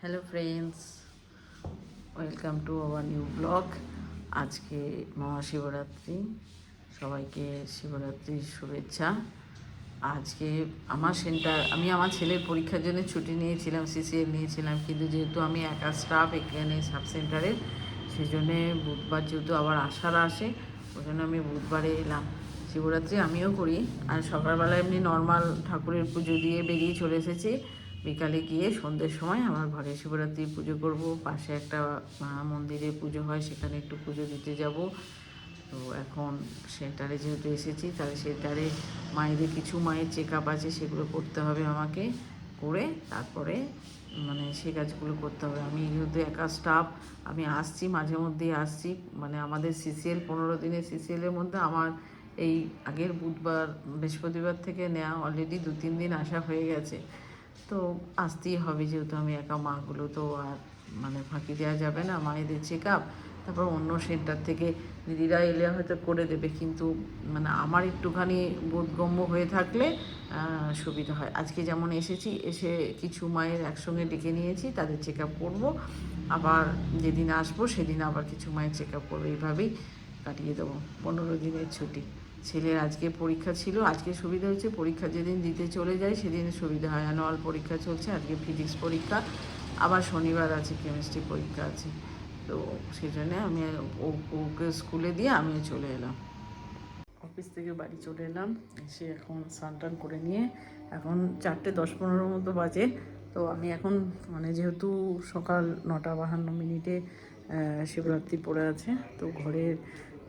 Hello friends welcome to our new blog আজকে মহাশিবরাত্রি, সবাইকে শিবরাত্রির শুভেচ্ছা। আজকে আমার সেন্টার, আমি আমার ছেলের পরীক্ষার জন্য ছুটি নিয়েছিলাম সিসিএল নিয়েছিলাম, কিন্তু যেহেতু আমি একা স্টাফ এখানে সাব সেন্টারের সেই জন্যে বুধবার যেহেতু আবার আসার আসে ওই জন্য আমি বুধবারে এলাম। শিবরাত্রি আমিও করি, আর সকালবেলা এমনি নর্মাল ঠাকুরের পুজো দিয়ে বেরিয়ে চলে এসেছি। বিকালে গিয়ে সন্ধ্যের সময় আমার ঘরে শিবরাত্রি পুজো করব। পাশে একটা মন্দিরে পুজো হয়, সেখানে একটু পুজো দিতে যাব। তো এখন সেন্টারে যেহেতু এসেছি, তাহলে সেন্টারে মায়েদের কিছু মায়ের চেক আপ আছে, সেগুলো করতে হবে আমাকে করে, তারপরে মানে সে কাজগুলো করতে হবে। আমি যেহেতু একা স্টাফ আমি আসছি, মাঝে মধ্যেই আসছি। মানে আমাদের সিসিএল পনেরো দিনের সিসিএলের মধ্যে আমার এই আগের বুধবার, বৃহস্পতিবার থেকে নেওয়া অলরেডি দু তিন দিন আসা হয়ে গেছে। তো আসতেই হবে যেহেতু আমি একা মাগুলো, তো আর মানে ফাঁকি দেওয়া যাবে না, মায়েদের চেক আপ তারপর অন্য সেন্টার থেকে দিদিরা এলে হয়তো করে দেবে, কিন্তু মানে আমার একটুখানি বোধগম্য হয়ে থাকলে সুবিধা হয়। আজকে যেমন এসেছি, এসে কিছু মায়ের একসঙ্গে ডেকে নিয়েছি, তাদের চেক আপ করব। আবার যেদিন আসব, সেদিন আবার কিছু মায়ের চেক আপ করব, এইভাবেই কাটিয়ে দেবো। পনেরো দিনের ছুটি। ছেলের আজকে পরীক্ষা ছিল, আজকে সুবিধা হচ্ছে পরীক্ষা যেদিন দিতে চলে যায় সেদিন সুবিধা হয়। অ্যানুয়াল পরীক্ষা চলছে, আজকে ফিজিক্স পরীক্ষা, আবার শনিবার আছে কেমিস্ট্রি পরীক্ষা আছে। তো সেই জন্যে আমি ওকে স্কুলে দিয়ে আমিও চলে এলাম। অফিস থেকে বাড়ি চলে এলাম, এসে এখন স্নান করে নিয়ে এখন চারটে দশ পনেরো মতো বাজে। তো আমি এখন মানে যেহেতু সকাল নটা বাহান্ন মিনিটে শিবরাত্রি পড়ে আছে, তো ঘরের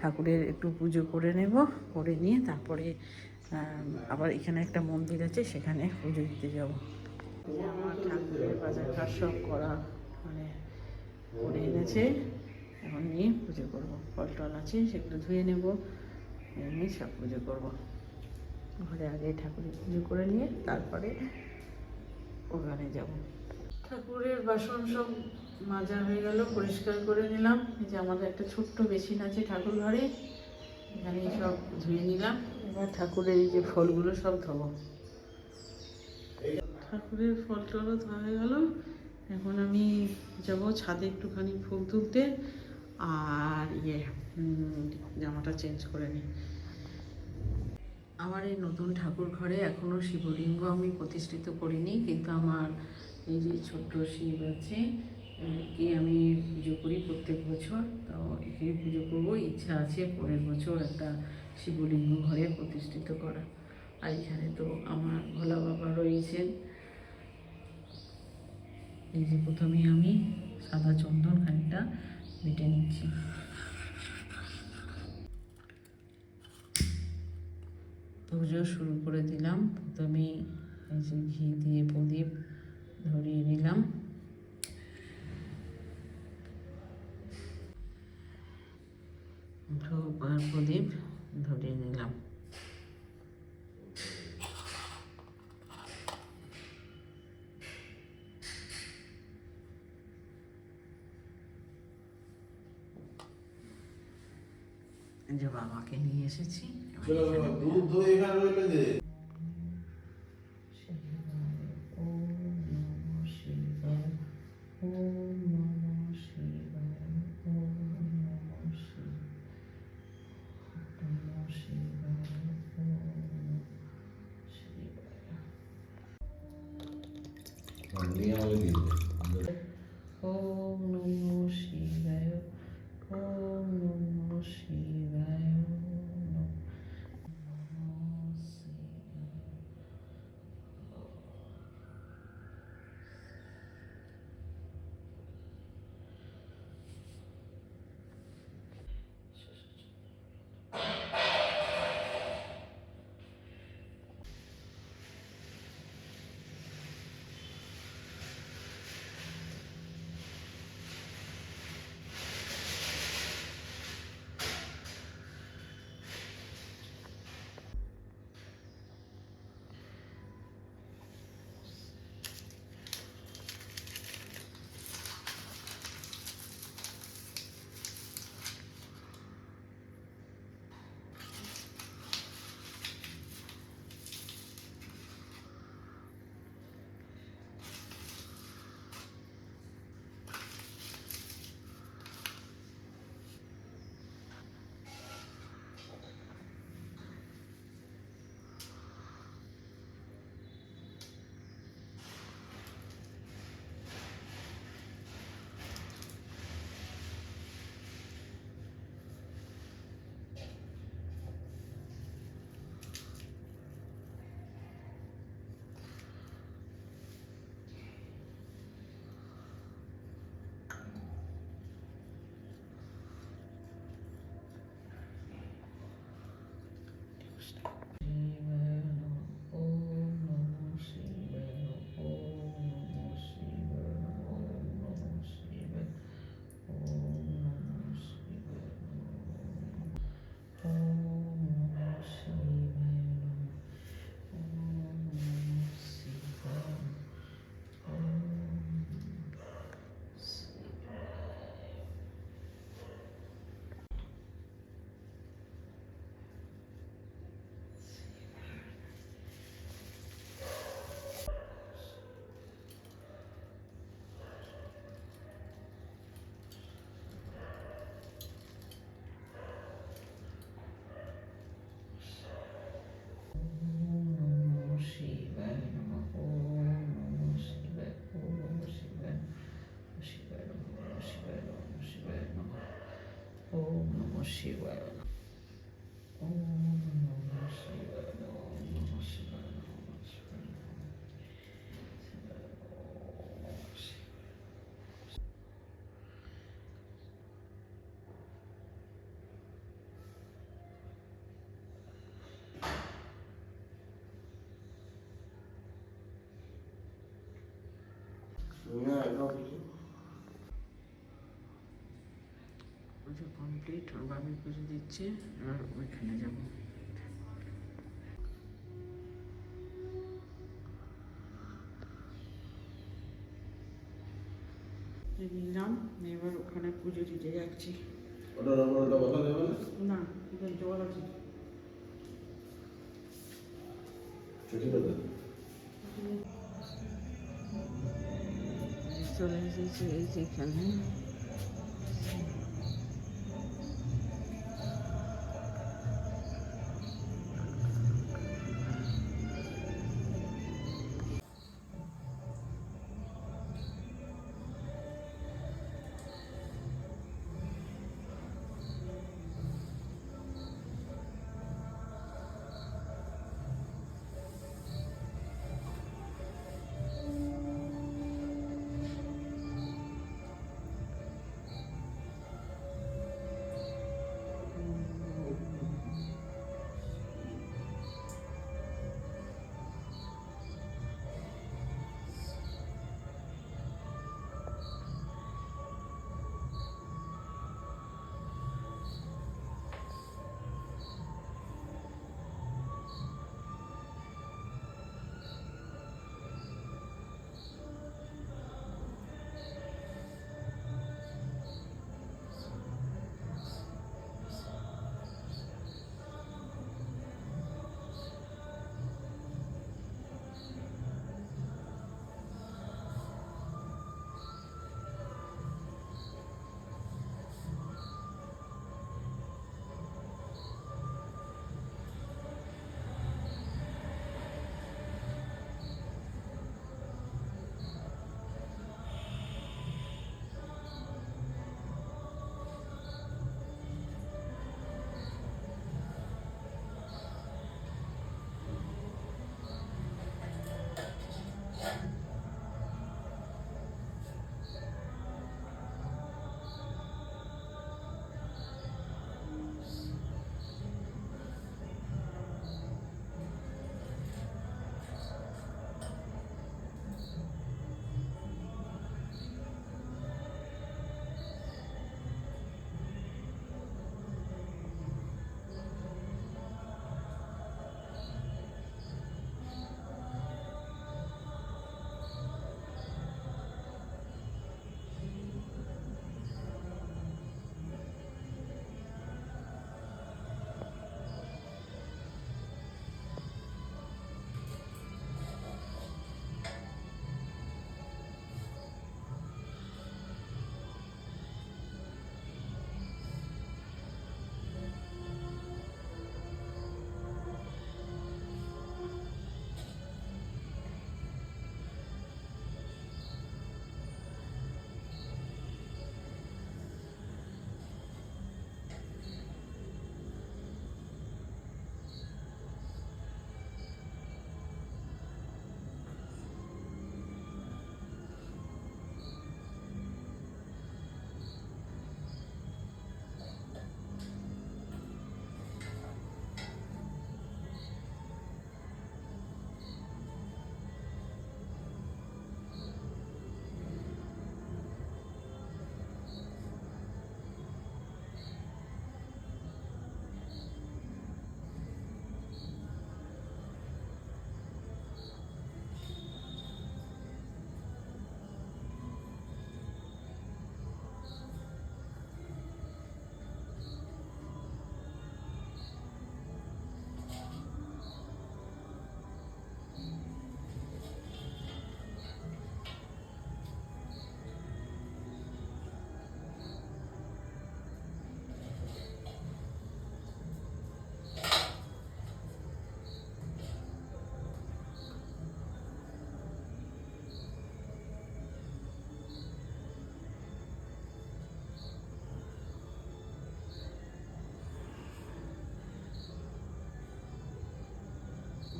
ঠাকুরের একটু পুজো করে নেব, করে নিয়ে তারপরে আবার এখানে একটা মন্দির আছে, সেখানে পুজো দিতে যাব। আমার ঠাকুরের বাজার ঘাট সব করা মানে করে এনেছে, এখন নিয়ে পুজো করব। ফল টল আছে, সেগুলো ধুয়ে নেব নিয়ে সব পুজো করব। ঘরে আগে ঠাকুরের পুজো করে নিয়ে তারপরে ওখানে যাব। ঠাকুরের বাসন সব মাজা হয়ে গেল, পরিষ্কার করে নিলাম। এই যে আমাদের একটা ছোট্ট বেসিন আছে ঠাকুর ঘরে এখানে সব ধুয়ে নিলাম। এবার ঠাকুরের এই যে ফলগুলো সব ধোবো। ঠাকুরের ফল টলও ধোয়া হয়ে গেল। এখন আমি যাব ছাদে একটুখানি ফুল তুলতে, আর ইয়ে জামাটা চেঞ্জ করে নিই। আমার এই নতুন ঠাকুর ঘরে এখনও শিবলিঙ্গ আমি প্রতিষ্ঠিত করিনি, কিন্তু আমার এই যে ছোট্ট শিব আছে কি আমি পুজো করি প্রত্যেক বছর। তো এখানে পুজো করব, ইচ্ছা আছে পরের বছর একটা শিবলিঙ্গ ঘরে প্রতিষ্ঠিত করা। আর এখানে তো আমার ভোলা বাবা রয়েছেন। এই যে প্রথমে আমি সাদা চন্দন খানিকটা বেটে নিচ্ছি। পুজো শুরু করে দিলাম। প্রথমে এই যে ঘি দিয়ে প্রদীপ ধরিয়ে নিলাম। ধূপ আর প্রদীপ ধরিয়ে নিলাম। যে বাবাকে নিয়ে এসেছি। এবার চলো You. uh, ওর বাবি পুজো দিচ্ছে আর ওইখানে যাব। নিলাম এবার ওখানে পুজো দিতে যাচ্ছি। না? জল আছে। চলে এসেছে এই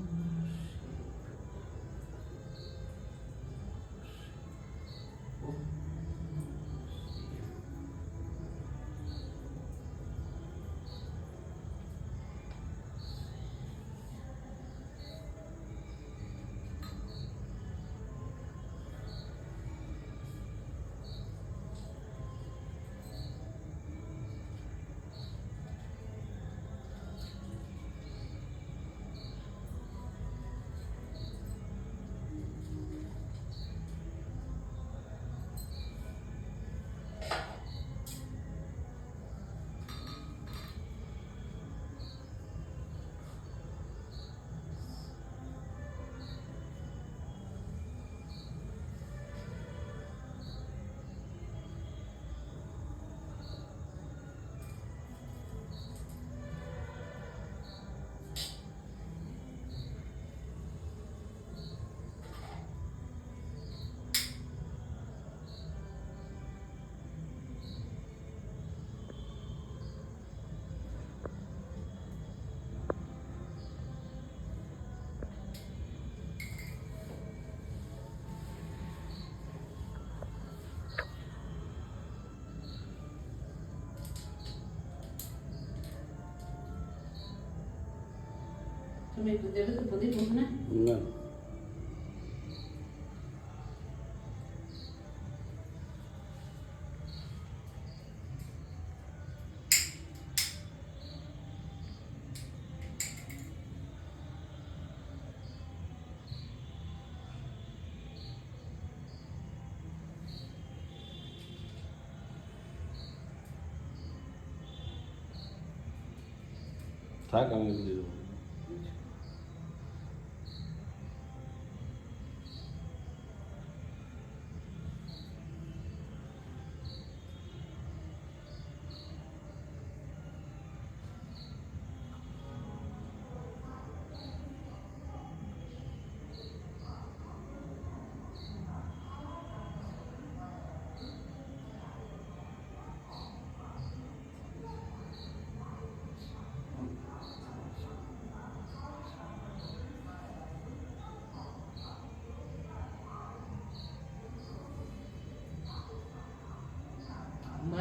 Mm-hmm. এখানে তুমি দেবে তো প্রদীপ ওখানে না থাক আমি দিয়ে দেবো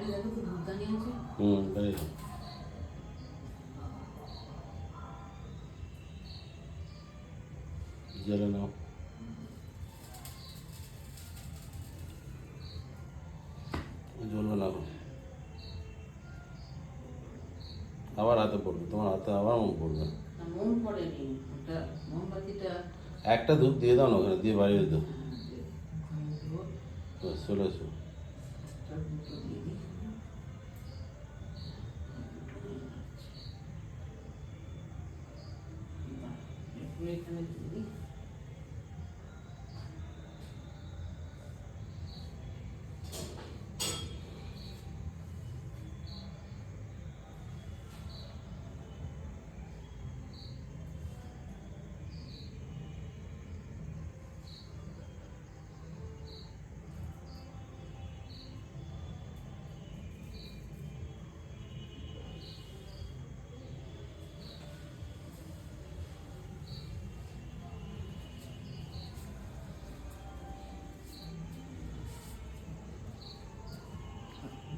বাইরে দেখো তো ধূপদানি আছে হুম তাই জেলে নাও জ্বলবে না এখন। আবার হাতে পড়বে তোমার হাতে আবার মন পড়বে না মন পড়েনি ওটা মোমবাতিটা একটা ধূপ দিয়ে দাও না ওখানে দিয়ে বাড়িয়ে দাও আমি দেবো ব্যাস, চলে এসো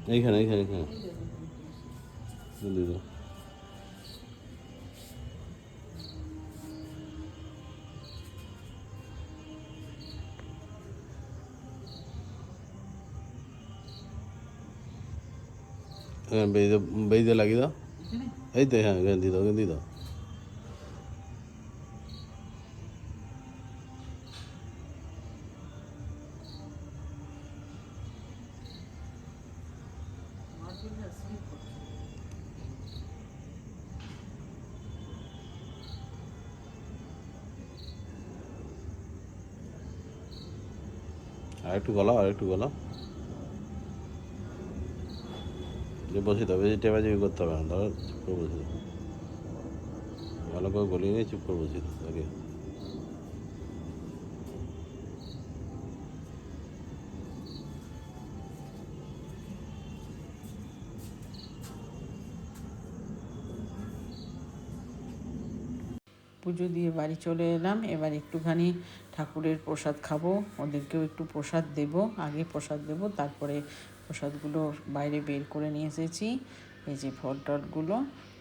এইখানে এইখানে এইখানে দিয়ে দাও হ্যাঁ বেঁধে বেঁধে লাগিয়ে দাও এখানে এই তো হ্যাঁ এখানে দিয়ে দাও এখানে দিয়ে দাও আর একটু গলাও আর একটু গলাও। যে বসে দাও বেশি টেপাচেপি করতে হবে না ধরো, চুপ করে বসে ভালো করে গলিয়ে নিয়ে চুপ করে বসে দাও পুজো দিয়ে বাড়ি চলে এলাম। এবার একটুখানি ঠাকুরের প্রসাদ খাব। ওদেরকেও একটু প্রসাদ দেব, আগে প্রসাদ দেব, তারপরে প্রসাদগুলো বাইরে বের করে নিয়ে এসেছি। এই যে ফল টলগুলো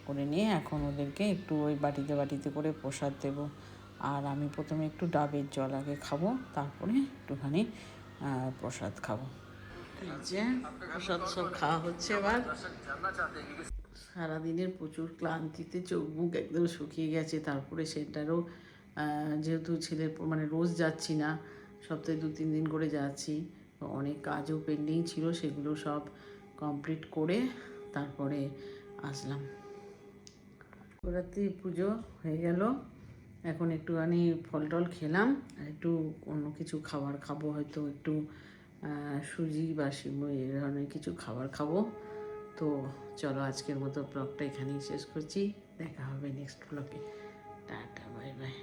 করে নিয়ে এখন ওদেরকে একটু ওই বাটিতে বাটিতে করে প্রসাদ দেব। আর আমি প্রথমে একটু ডাবের জল আগে খাব, তারপরে একটুখানি প্রসাদ খাব। এই যে প্রসাদ সব খাওয়া হচ্ছে এবার। সারাদিনের প্রচুর ক্লান্তিতে চোখ মুখ একদম শুকিয়ে গেছে, তারপরে সেটারও যেহেতু ছেলের মানে রোজ যাচ্ছি না, সপ্তাহে দু তিন দিন করে যাচ্ছি অনেক কাজও পেন্ডিং ছিল, সেগুলো সব কমপ্লিট করে তারপরে আসলাম। শিবরাত্রি পুজো হয়ে গেল, এখন একটুখানি ফল টল খেলাম, আর একটু অন্য কিছু খাবার খাব, হয়তো একটু সুজি বা সিমই এই ধরনের কিছু খাবার খাব। তো চলো আজকের মতো ব্লগটা এখানেই শেষ করছি। দেখা হবে নেক্সট ব্লগে টাটা বাই বাই